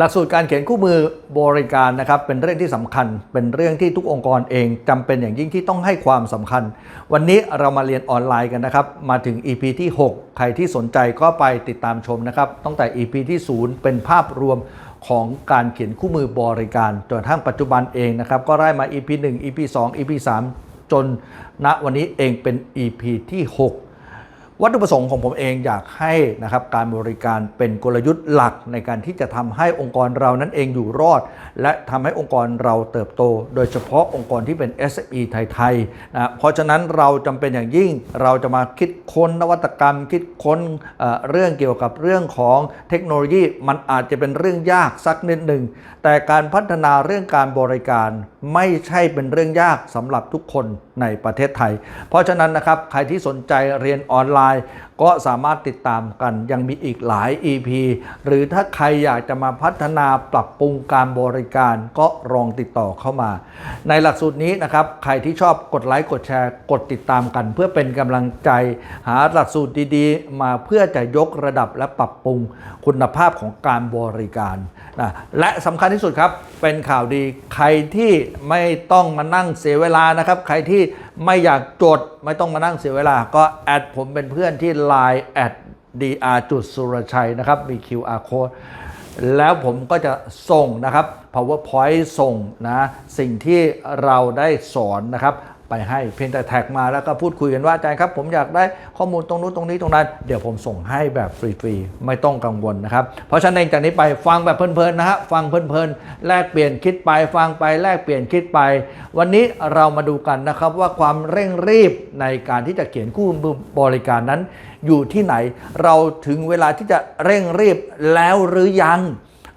หลักสูตรการเขียนคู่มือบริการนะครับเป็นเรื่องที่สำคัญ เป็นเรื่องที่ทุกองค์กรเองจำเป็นอย่างยิ่งที่ต้องให้ความสำคัญ วันนี้เรามาเรียนออนไลน์กันนะครับ มาถึง EP ที่ 6 ใครที่สนใจก็ไปติดตามชมนะครับตั้งแต่ EP ที่0เป็นภาพรวมของการเขียนคู่มือบริการจนทั่งปัจจุบันเองนะครับก็ได้มา EP 1 EP 2 EP 3 จนณวันนี้เองเป็น EP ที่ 6 วัตถุประสงค์ของผมเองอยากให้นะครับการบริการเป็นกลยุทธ์หลักในการที่จะทำให้องค์กรเรานั้นเองอยู่รอด และทำให้องค์กรเราเติบโต โดยเฉพาะองค์กรที่เป็น SME ไทยๆนะเพราะฉะนั้นเราจำเป็นอย่างยิ่งเราจะมาคิดค้นนวัตกรรม คิดค้นเรื่องเกี่ยวกับเรื่องของเทคโนโลยีมันอาจจะเป็นเรื่องยากสักนิดหนึ่งแต่การพัฒนาเรื่องการบริการไม่ใช่เป็นเรื่องยากสำหรับทุกคนในประเทศไทย เพราะฉะนั้นนะครับใครที่สนใจเรียนออนไลน์ ก็สามารถติดตามกันยังมีอีกหลาย EP หรือถ้าใครอยากจะมาพัฒนาปรับปรุงการบริการก็ลองติดต่อเข้ามา ในหลักสูตรนี้นะครับใครที่ชอบกดไลค์กดแชร์กดติดตามกัน เพื่อเป็นกำลังใจหาหลักสูตรดีๆ มาเพื่อจะยกระดับและปรับปรุงคุณภาพของการบริการ นะและสำคัญที่สุดครับเป็นข่าวดีใครที่ไม่ต้องมานั่งเสียเวลานะครับ ใครที่ไม่อยากจดไม่ต้องมานั่งเสียเวลา ก็แอดผมเป็นเพื่อนที่ Line แอด dr จุดสุรชัยนะครับมี QR code แล้วผมก็จะส่งนะครับ powerpoint ส่งนะสิ่งที่เราได้สอนนะครับ ไปให้เพียงแต่แท็กมาแล้วก็พูดคุยกันว่าอาจารย์ครับผมอยากได้ข้อมูลตรงนู้นตรงนี้ตรงนั้น เดี๋ยวผมส่งให้แบบฟรีๆ ไม่ต้องกังวลนะครับ เพราะฉะนั้นจากนี้ไปฟังแบบเพลินๆนะฮะฟังเพลินๆ แลกเปลี่ยนคิดไปฟังไปแลกเปลี่ยนคิดไป วันนี้เรามาดูกันนะครับว่าความเร่งรีบในการที่จะเขียนคู่มือบริการนั้น อยู่ที่ไหนเราถึงเวลาที่จะเร่งรีบแล้วหรือยัง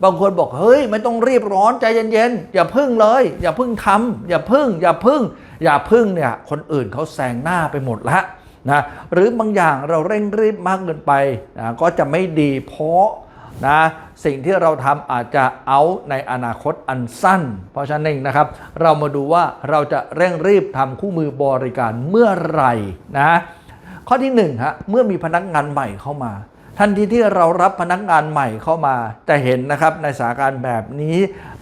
บางคนบอกเฮ้ยไม่ต้องรีบร้อนใจเย็นๆอย่าพึ่งเลย อย่าพึ่งทำอย่าพึ่ง อย่าพึ่ง อย่าพึ่งเนี่ยคนอื่นเขาแซงหน้าไปหมดแล้วนะหรือบางอย่างเราเร่งรีบมากเกินไปนะก็จะไม่ดีเพราะนะสิ่งที่เราทำอาจจะเอาในอนาคตอันสั้น เพราะฉะนั้นเองนะครับ เรามาดูว่าเราจะเร่งรีบทำคู่มือบริการเมื่อไหร่นะข้อที่1ฮะเมื่อมีพนักงานใหม่เข้ามา ทันทีที่เรารับพนักงานใหม่เข้ามา จะเห็นนะครับในสถานการณ์แบบนี้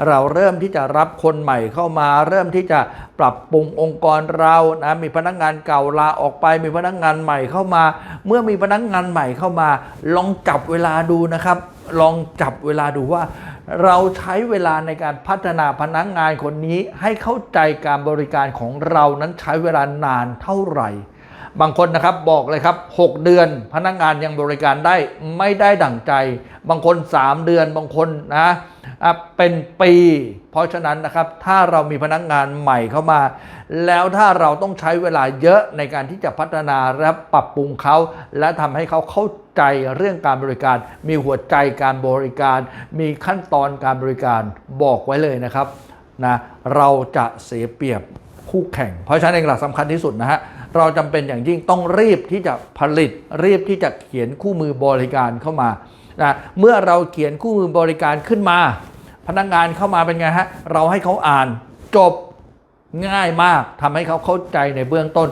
เราเริ่มที่จะรับคนใหม่เข้ามา เริ่มที่จะปรับปรุงองค์กรเรานะมีพนักงานเก่าลาออกไป มีพนักงานใหม่เข้ามา เมื่อมีพนักงานใหม่เข้ามา ลองจับเวลาดูนะครับ ลองจับเวลาดูว่า เราใช้เวลาในการพัฒนาพนักงานคนนี้ให้เข้าใจการบริการของเรานั้นใช้เวลานานเท่าไหร่ บางคนนะครับบอกเลยครับ 6 เดือนพนักงานยังบริการได้ไม่ได้ดั่งใจ บางคน 3 เดือนบางคนนะเป็นปี เพราะฉะนั้นนะครับถ้าเรามีพนักงานใหม่เข้ามา แล้วถ้าเราต้องใช้เวลาเยอะในการที่จะพัฒนาและปรับปรุงเขา และทำให้เขาเข้าใจเรื่องการบริการ มีหัวใจการบริการ มีขั้นตอนการบริการบอกไว้เลยนะครับนะเราจะเสียเปรียบคู่แข่ง เพราะฉะนั้นเองหลักสำคัญที่สุดนะฮะ เราจำเป็นอย่างยิ่งต้องรีบที่จะผลิต รีบที่จะเขียนคู่มือบริการเข้ามานะเมื่อเราเขียนคู่มือบริการขึ้นมา พนักงานเข้ามาเป็นไงฮะเราให้เขาอ่านจบง่ายมากทำให้เขาเข้าใจในเบื้องต้น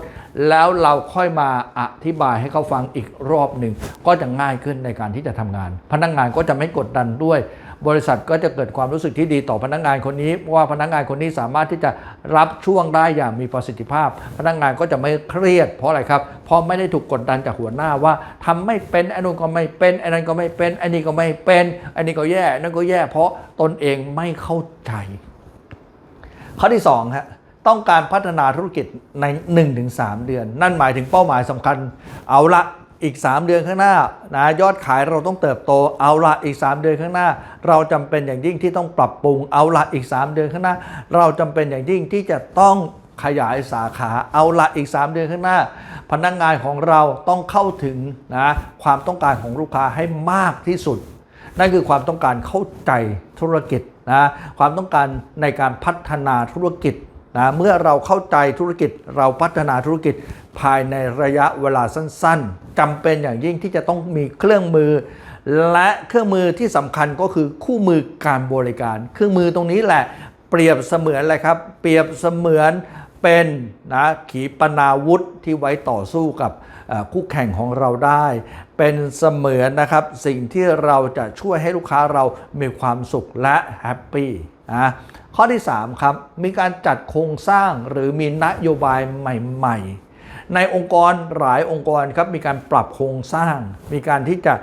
แล้วเราค่อยมาอธิบายให้เขาฟังอีกรอบหนึ่ง ก็จะง่ายขึ้นในการที่จะทำงาน พนักงานก็จะไม่กดดันด้วย บริษัทก็จะเกิดความรู้สึกที่ดีต่อพนักงานคนนี้ว่าพนักงานคนนี้สามารถที่จะรับช่วงได้อย่างมีประสิทธิภาพ พนักงานก็จะไม่เครียด เพราะอะไรครับเพราะไม่ได้ถูกกดดันจากหัวหน้าว่าทำไม่เป็นไอ้นู้นก็ไม่เป็นไอ้นั้นก็ไม่เป็นไอ้นี่ก็ไม่เป็นไอ้นี่ก็แย่นั่นก็แย่ เพราะตนเองไม่เข้าใจ ข้อที่2ฮะ ต้องการพัฒนาธุรกิจใน 1-3 เดือน นั่นหมายถึงเป้าหมายสำคัญ เอาละอีก 3 เดือนข้างหน้านะยอดขายเราต้องเติบโตเอาละอีก 3 เดือนข้างหน้า เราจำเป็นอย่างยิ่งที่ต้องปรับปรุงเอาละอีก 3 เดือนข้างหน้า เราจำเป็นอย่างยิ่งที่จะต้องขยายสาขาเอาละอีก 3 เดือนข้างหน้า พนักงานของเราต้องเข้าถึงนะความต้องการของลูกค้าให้มากที่สุด นั่นคือความต้องการเข้าใจธุรกิจนะความต้องการในการพัฒนาธุรกิจ นะเมื่อเราเข้าใจธุรกิจเราพัฒนาธุรกิจภายในระยะเวลาสั้นๆจำเป็นอย่างยิ่งที่จะต้องมีเครื่องมือ และเครื่องมือที่สำคัญก็คือคู่มือการบริการ เครื่องมือตรงนี้แหละเปรียบเสมือนอะไรครับ เปรียบเสมือนเป็นนะขีปนาวุธที่ไว้ต่อสู้กับคู่แข่งของเราได้ เป็นเสมือนนะครับสิ่งที่เราจะช่วยให้ลูกค้าเรามีความสุขและแฮปปี้นะ ข้อที่ 3 ครับ มีการจัดโครงสร้างหรือมีนโยบายใหม่ ๆ ในองค์กรหลายองค์กรครับมีการปรับโครงสร้าง มีการที่จะ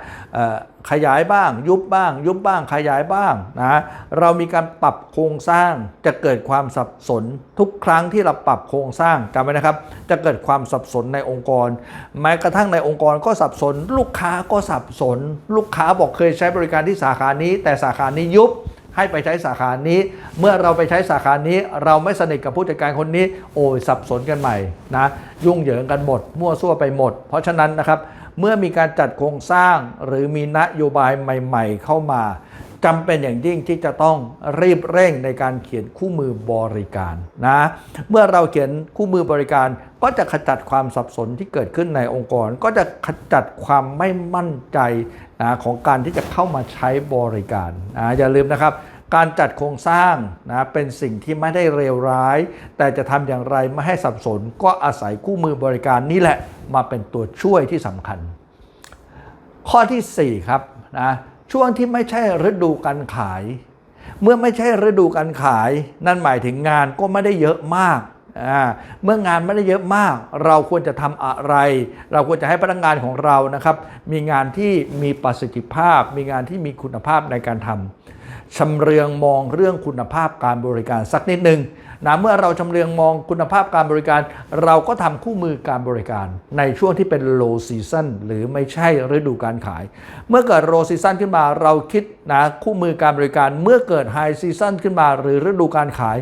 ขยายบ้าง ยุบบ้าง ยุบบ้างขยายบ้างนะเรามีการปรับโครงสร้างจะเกิดความสับสนทุกครั้งที่เราปรับโครงสร้างจำไว้นะครับ จะเกิดความสับสนในองค์กร แม้กระทั่งในองค์กรก็สับสน ลูกค้าก็สับสน ลูกค้าบอกเคยใช้บริการที่สาขานี้ แต่สาขานี้ยุบ ให้ไปใช้สาขานี้ เมื่อเราไปใช้สาขานี้ เราไม่สนิทกับผู้จัดการคนนี้ โอ้ยสับสนกันใหม่นะยุ่งเหยิงกันหมด มั่วซั่วไปหมด เพราะฉะนั้นนะครับเมื่อมีการจัดโครงสร้างหรือมีนโยบายใหม่ ๆ เข้ามาจำเป็นอย่างยิ่งที่จะต้องรีบเร่งในการเขียนคู่มือบริการนะเมื่อเราเขียนคู่มือบริการ ก็จะขจัดความสับสนที่เกิดขึ้นในองค์กร ก็จะขจัดความไม่มั่นใจนะของการที่จะเข้ามาใช้บริการนะอย่าลืมนะครับ การจัดโครงสร้างนะเป็นสิ่งที่ไม่ได้เลวร้าย แต่จะทำอย่างไรไม่ให้สับสน ก็อาศัยคู่มือบริการนี่แหละมาเป็นตัวช่วยที่สำคัญ ข้อทีสี่4 ครับนะช่วงที่ไม่ใช่ฤดูการขาย เมื่อไม่ใช่ฤดูการขาย นั่นหมายถึงงานก็ไม่ได้เยอะมาก เมื่องานไม่ได้เยอะมาก เราควรจะทำอะไร เราควรจะให้พนักงานของเรานะครับ มีงานที่มีประสิทธิภาพ มีงานที่มีคุณภาพในการทำ ชำเรืองมองเรื่องคุณภาพการบริการสักนิดหนึ่งนะเมื่อเราชำเรืองมองคุณภาพการบริการ เราก็ทำคู่มือการบริการ ในช่วงที่เป็น low season หรือไม่ใช่ฤดูการขาย เมื่อเกิด low season ขึ้นมาเราคิดนะคู่มือการบริการ เมื่อเกิด high season ขึ้นมาหรือฤดูการขาย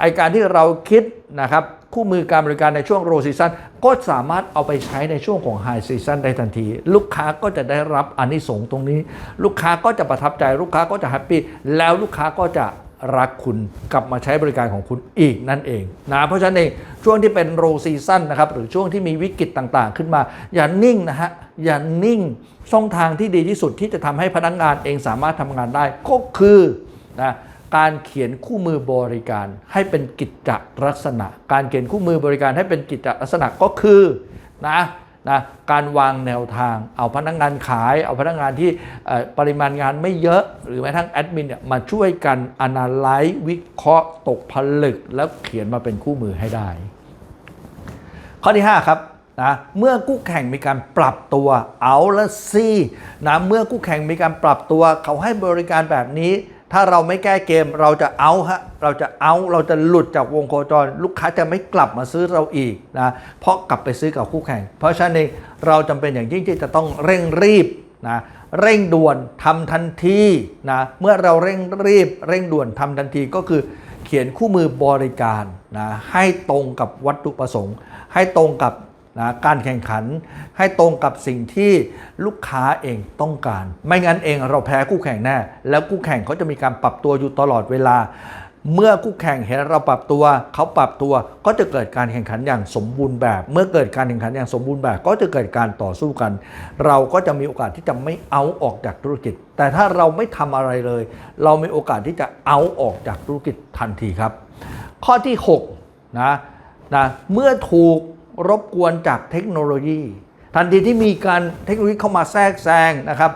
ไอการที่เราคิดนะครับ คู่มือการบริการในช่วง low season ก็สามารถเอาไปใช้ในช่วงของ high season ได้ทันที ลูกค้าก็จะได้รับอานิสงส์ตรงนี้ ลูกค้าก็จะประทับใจลูกค้าก็จะแฮปปี้แล้วลูกค้าก็จะรักคุณกลับมาใช้บริการของคุณอีกนั่นเองนะเพราะฉะนั้นเองช่วงที่เป็นโรซีซั่นนะครับหรือช่วงที่มีวิกฤตต่างๆ ขึ้นมา อย่านิ่งนะฮะอย่านิ่งช่องทางที่ดีที่สุดที่จะทำให้พนักงานเองสามารถทำงานได้ก็คือนะ การเขียนคู่มือบริการให้เป็นกิจจลักษณะ การเขียนคู่มือบริการให้เป็นกิจจลักษณะก็คือนะนะการวางแนวทาง เอาพนักงานขาย เอาพนักงานที่ปริมาณงานไม่เยอะ หรือแม้ทั้งแอดมินเนี่ยมาช่วยกัน analyze วิเคราะห์ตกผลึก แล้วเขียนมาเป็นคู่มือให้ได้ ข้อที่ 5 ครับนะเมื่อคู่แข่งมีการปรับตัวเอาละสินะเมื่อคู่แข่งมีการปรับตัวเขาให้บริการแบบนี้ ถ้าเราไม่แก้เกมเราจะเอาฮะเราจะเอาเราจะหลุดจากวงโคจร ลูกค้าจะไม่กลับมาซื้อเราอีกนะเพราะกลับไปซื้อกับคู่แข่ง เพราะฉะนั้นเองเราจำเป็นอย่างยิ่งที่จะต้องเร่งรีบนะเร่งด่วนทำทันทีนะเมื่อเราเร่งรีบ เร่งด่วนทำทันทีก็คือเขียนคู่มือบริการนะให้ตรงกับวัตถุประสงค์ ให้ตรงกับ นะการแข่งขันให้ตรงกับสิ่งที่ลูกค้าเองต้องการ ไม่งั้นเองเราแพ้คู่แข่งแน่ แล้วคู่แข่งเขาจะมีการปรับตัวอยู่ตลอดเวลา เมื่อคู่แข่งเห็นเราปรับตัว เขาปรับตัวก็จะเกิดการแข่งขันอย่างสมบูรณ์แบบ เมื่อเกิดการแข่งขันอย่างสมบูรณ์แบบ ก็จะเกิดการต่อสู้กัน เราก็จะมีโอกาสที่จะไม่เอาออกจากธุรกิจ แต่ถ้าเราไม่ทำอะไรเลย เรามีโอกาสที่จะเอาออกจากธุรกิจทันทีครับ ข้อที่6นะนะเมื่อถูก รบกวนจากเทคโนโลยี ทันทีที่มีการเทคโนโลยีเข้ามาแทรกแซงนะครับ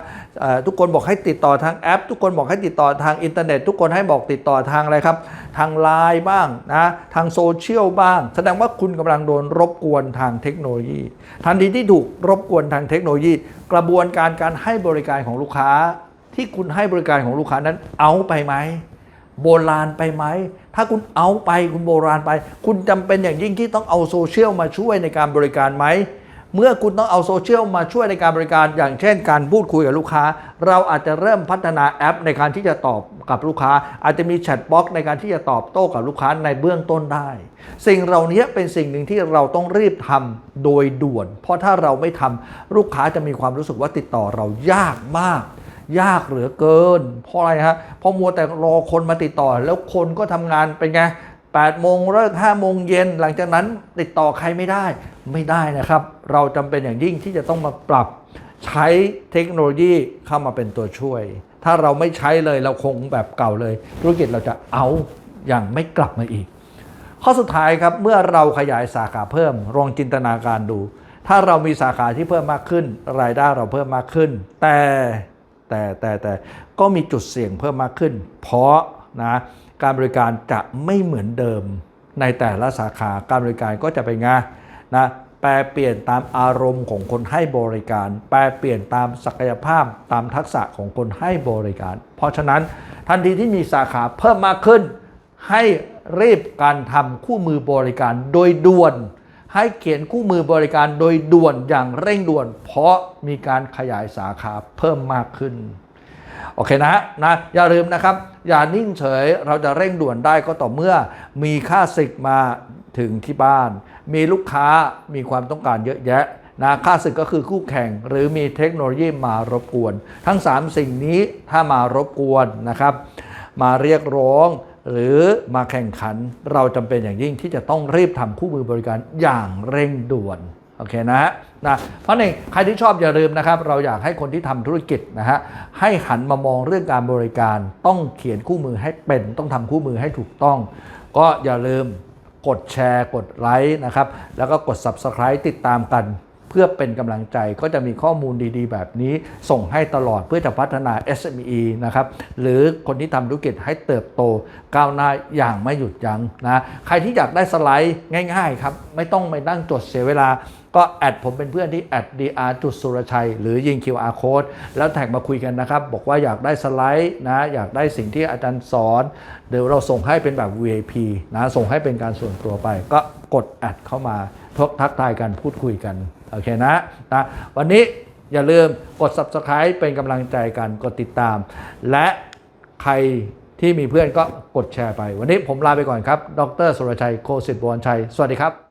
ทุกคนบอกให้ติดต่อทางแอป ทุกคนบอกให้ติดต่อทางอินเทอร์เน็ต ทุกคนให้บอกติดต่อทางอะไรครับ ทางไลน์บ้างนะทางโซเชียลบ้าง แสดงว่าคุณกำลังโดนรบกวนทางเทคโนโลยี ทันทีที่ถูกรบกวนทางเทคโนโลยี กระบวนการการให้บริการของลูกค้า ที่คุณให้บริการของลูกค้านั้นเอาไปไหม โบราณไปไหม ถ้าคุณเอาไปคุณโบราณไป คุณจำเป็นอย่างยิ่งที่ต้องเอาโซเชียลมาช่วยในการบริการไหม เมื่อคุณต้องเอาโซเชียลมาช่วยในการบริการ อย่างเช่น การพูดคุยกับลูกค้า เราอาจจะเริ่มพัฒนาแอปในการที่จะตอบกับลูกค้า อาจจะมีแชทบ็อกในการที่จะตอบโต้กับลูกค้าในเบื้องต้นได้ สิ่งเหล่านี้เป็นสิ่งหนึ่งที่เราต้องรีบทำโดยด่วน เพราะถ้าเราไม่ทำลูกค้าจะมีความรู้สึกว่าติดต่อเรายากมาก ยากเหลือเกิน เพราะอะไรฮะเพราะมัวแต่รอคนมาติดต่อ แล้วคนก็ทำงานเป็นไง8โมงเลิก5โมงเย็นหลังจากนั้นติดต่อใครไม่ได้ไม่ได้นะครับ เราจำเป็นอย่างยิ่งที่จะต้องมาปรับใช้เทคโนโลยีเข้ามาเป็นตัวช่วย ถ้าเราไม่ใช้เลยเราคงแบบเก่าเลย ธุรกิจเราจะเอาอย่างไม่กลับมาอีก ข้อสุดท้ายครับเมื่อเราขยายสาขาเพิ่มลองจินตนาการดู ถ้าเรามีสาขาที่เพิ่มมากขึ้น รายได้เราเพิ่มมากขึ้น แต่ แต่แต่แต่ก็มีจุดเสี่ยงเพิ่มมากขึ้น เพราะนะการบริการจะไม่เหมือนเดิมในแต่ละสาขาการบริการก็จะเป็นไงนะแปลเปลี่ยนตามอารมณ์ของคนให้บริการ แปลเปลี่ยนตามศักยภาพตามทักษะของคนให้บริการ เพราะฉะนั้นทันทีที่มีสาขาเพิ่มมากขึ้น ให้รีบการทำคู่มือบริการโดยด่วน ให้เขียนคู่มือบริการโดยด่วนอย่างเร่งด่วน เพราะมีการขยายสาขาเพิ่มมากขึ้น โอเคนะฮะนะอย่าลืมนะครับ อย่านิ่งเฉยเราจะเร่งด่วนได้ก็ต่อเมื่อ มีค่าศึกมาถึงที่บ้าน มีลูกค้ามีความต้องการเยอะแยะนะค่าศึกก็คือคู่แข่ง หรือมีเทคโนโลยีมารบกวน ทั้ง 3 สิ่งนี้ถ้ามารบกวนนะครับ มาเรียกร้อง หรือมาแข่งขันเราจำเป็นอย่างยิ่งที่จะต้องรีบทำคู่มือบริการอย่างเร่งด่วนโอเคนะฮะนะเพราะในใครที่ชอบอย่าลืมนะครับ เราอยากให้คนที่ทำธุรกิจนะฮะให้หันมามองเรื่องการบริการ ต้องเขียนคู่มือให้เป็น ต้องทำคู่มือให้ถูกต้อง ก็อย่าลืมกดแชร์ กดไลค์นะครับ แล้วก็กด Subscribe ติดตามกัน เพื่อเป็นกำลังใจก็จะมีข้อมูลดีๆ แบบนี้ส่งให้ตลอดเพื่อจะพัฒนา SME นะครับหรือคนที่ทำธุรกิจให้เติบโตก้าวหน้าอย่างไม่หยุดยั้งนะใครที่อยากได้สไลด์ง่ายๆครับไม่ต้องไปนั่งจดเสียเวลาก็แอดผมเป็นเพื่อนที่แอด dr จุดสุรชัย หรือยิง QR code แล้วแท็กมาคุยกันนะครับ บอกว่าอยากได้สไลด์นะ อยากได้สิ่งที่อาจารย์สอน เดี๋ยวเราส่งให้เป็นแบบ VIP นะ ส่งให้เป็นการส่วนตัวไป ก็กดแอดเข้ามาทกทักทายกันพูดคุยกัน โอเคนะนะวันนี้อย่าลืมกด Subscribe เป็นกำลังใจกันกดติดตาม และใครที่มีเพื่อนก็กดแชร์ไป วันนี้ผมลาไปก่อนครับ ดรสุรชัยโคสิทธิ์บวรชัย สวัสดีครับ